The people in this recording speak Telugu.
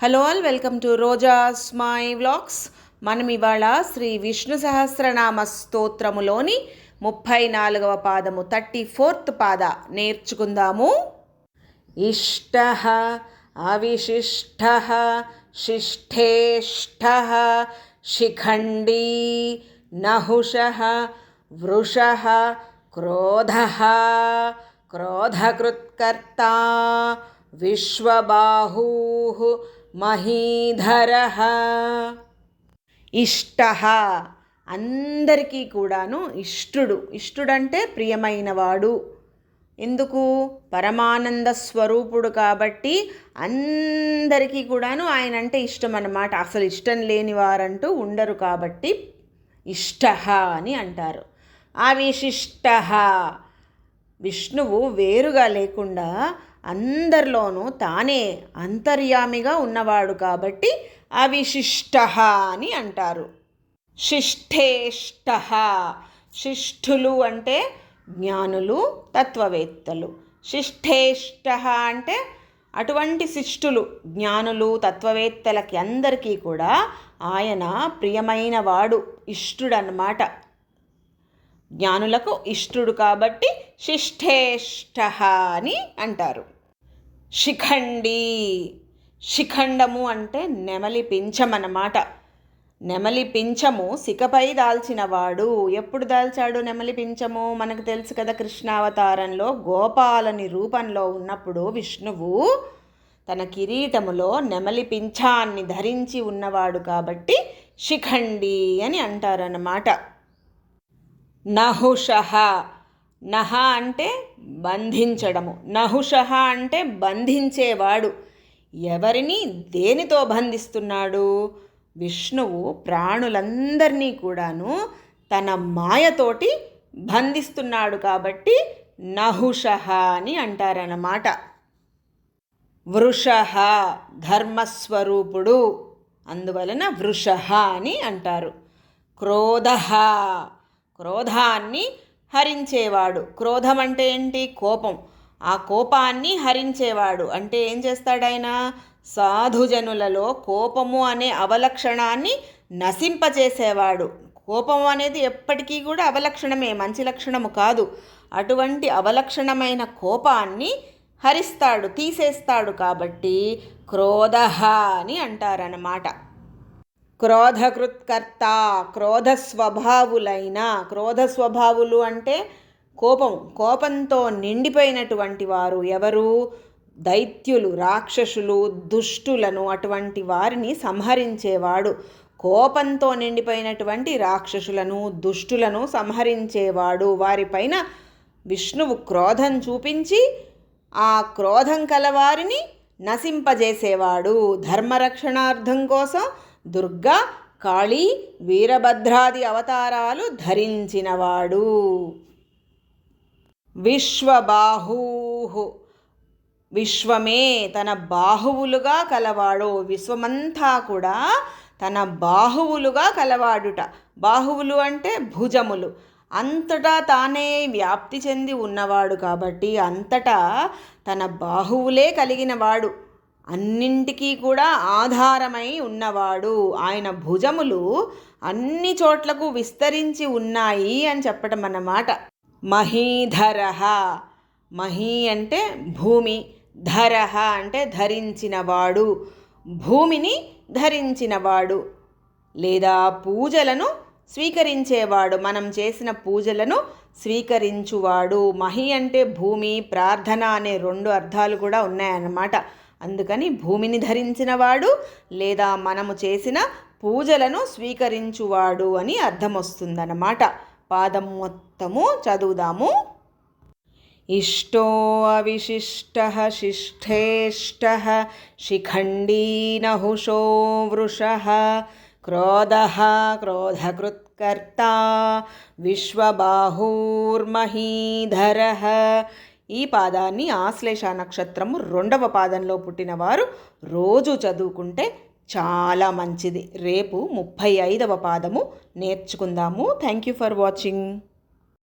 Hello all welcome to Roja's my vlogs మనం ఇవాళ శ్రీ విష్ణు సహస్రనామ స్తోత్రములోని ముప్పై నాలుగవ పాదము థర్టీ ఫోర్త్ పాద నేర్చుకుందాము. ఇష్ట అవిశిష్ట శిష్టేష్ట శిఖండీ నహుష వృష క్రోధ క్రోధకృత్కర్త విశ్వబాహూ మహీధర. ఇష్ట. అందరికీ కూడాను ఇష్టుడు. ఇష్టుడంటే ప్రియమైనవాడు. ఎందుకు? పరమానంద స్వరూపుడు కాబట్టి అందరికీ కూడాను ఆయన అంటే ఇష్టం అన్నమాట అసలు ఇష్టం లేని వారంటూ ఉండరు కాబట్టి ఇష్ట అని అంటారు. ఆ విశిష్ట విష్ణువు వేరుగా లేకుండా అందరిలోనూ తానే అంతర్యామిగా ఉన్నవాడు కాబట్టి అవిశిష్ట అని అంటారు. శిష్టేష్ట. శిష్ఠులు అంటే జ్ఞానులు తత్వవేత్తలు. శిష్టేష్ట అంటే అటువంటి శిష్టులు జ్ఞానులు తత్వవేత్తలకి అందరికీ కూడా ఆయన ప్రియమైన వాడు ఇష్టుడన్నమాట. జ్ఞానులకు ఇష్టుడు కాబట్టి శిష్టేష్ట అని అంటారు. శిఖండి. శిఖండము అంటే నెమలి పింఛమన్నమాట. నెమలి పింఛము సికపై దాల్చినవాడు. ఎప్పుడు దాల్చాడు నెమలి పింఛము? మనకు తెలుసు కదా కృష్ణావతారంలో గోపాలని రూపంలో ఉన్నప్పుడు విష్ణువు తన కిరీటములో నెమలి పింఛాన్ని ధరించి ఉన్నవాడు కాబట్టి శిఖండి అని అంటారన్నమాట. నహుష నహ అంటే బంధించడము నహుష అంటే బంధించేవాడు. ఎవరిని? దేనితో బంధిస్తున్నాడు? విష్ణువు ప్రాణులందరినీ కూడాను తన మాయతోటి బంధిస్తున్నాడు కాబట్టి నహుష అని అంటారన్నమాట. వృష ధర్మస్వరూపుడు అందువలన వృష అని అంటారు. క్రోధ క్రోధాన్ని హరించేవాడు. క్రోధం అంటే ఏంటి? కోపం. ఆ కోపాన్ని హరించేవాడు. అంటే ఏం చేస్తాడాయన? సాధుజనులలో కోపము అనే అవలక్షణాన్ని నశింపచేసేవాడు కోపం అనేది ఎప్పటికీ కూడా అవలక్షణమే మంచి లక్షణము కాదు. అటువంటి అవలక్షణమైన కోపాన్ని హరిస్తాడు తీసేస్తాడు కాబట్టి క్రోధ అని అంటారన్నమాట. క్రోధకృత్కర్త క్రోధ స్వభావులైన క్రోధ స్వభావులు అంటే కోపం కోపంతో నిండిపోయినటువంటి వారు ఎవరు? దైత్యులు రాక్షసులు దుష్టులను అటువంటి వారిని సంహరించేవాడు. కోపంతో నిండిపోయినటువంటి రాక్షసులను దుష్టులను సంహరించేవాడు. వారిపైన విష్ణువు క్రోధం చూపించి ఆ క్రోధం కలవారిని నశింపజేసేవాడు. ధర్మరక్షణార్థం కోసం దుర్గా కాళీ వీరభద్రాది అవతారాలు ధరించినవాడు. విశ్వబాహూ విశ్వమే తన బాహువులుగా కలవాడు విశ్వమంతా కూడా తన బాహువులుగా కలవాడుట. బాహువులు అంటే భుజములు. అంతటా తానే వ్యాప్తి చెంది ఉన్నవాడు కాబట్టి అంతటా తన బాహువులే కలిగినవాడు. అన్నింటికీ కూడా ఆధారమై ఉన్నవాడు. ఆయన భుజములు అన్ని చోట్లకు విస్తరించి ఉన్నాయి అని చెప్పటం అన్నమాట. మహీధర. మహీ అంటే భూమి ధరహ అంటే ధరించినవాడు. భూమిని ధరించినవాడు. లేదా పూజలను స్వీకరించేవాడు. మనం చేసిన పూజలను స్వీకరించువాడు. మహి అంటే భూమి ప్రార్థన అనే రెండు అర్థాలు కూడా ఉన్నాయన్నమాట. అందుకని భూమిని ధరించినవాడు లేదా మనము చేసిన పూజలను స్వీకరించువాడు అని అర్థమొస్తుందన్నమాట. పాదం మొత్తము చదువుదాము. ఇష్టో అవిశిష్ట శిష్టేష్ట శిఖండీనహుషో వృష క్రోధ క్రోధకృత్కర్త విశ్వబాహూర్మహీధర ఈ పాదాన్ని ఆశ్లేష నక్షత్రము రెండవ పాదంలో పుట్టినవారు రోజు చదువుకుంటే చాలా మంచిది. రేపు ముప్పై ఐదవ పాదము నేర్చుకుందాము. Thank you for watching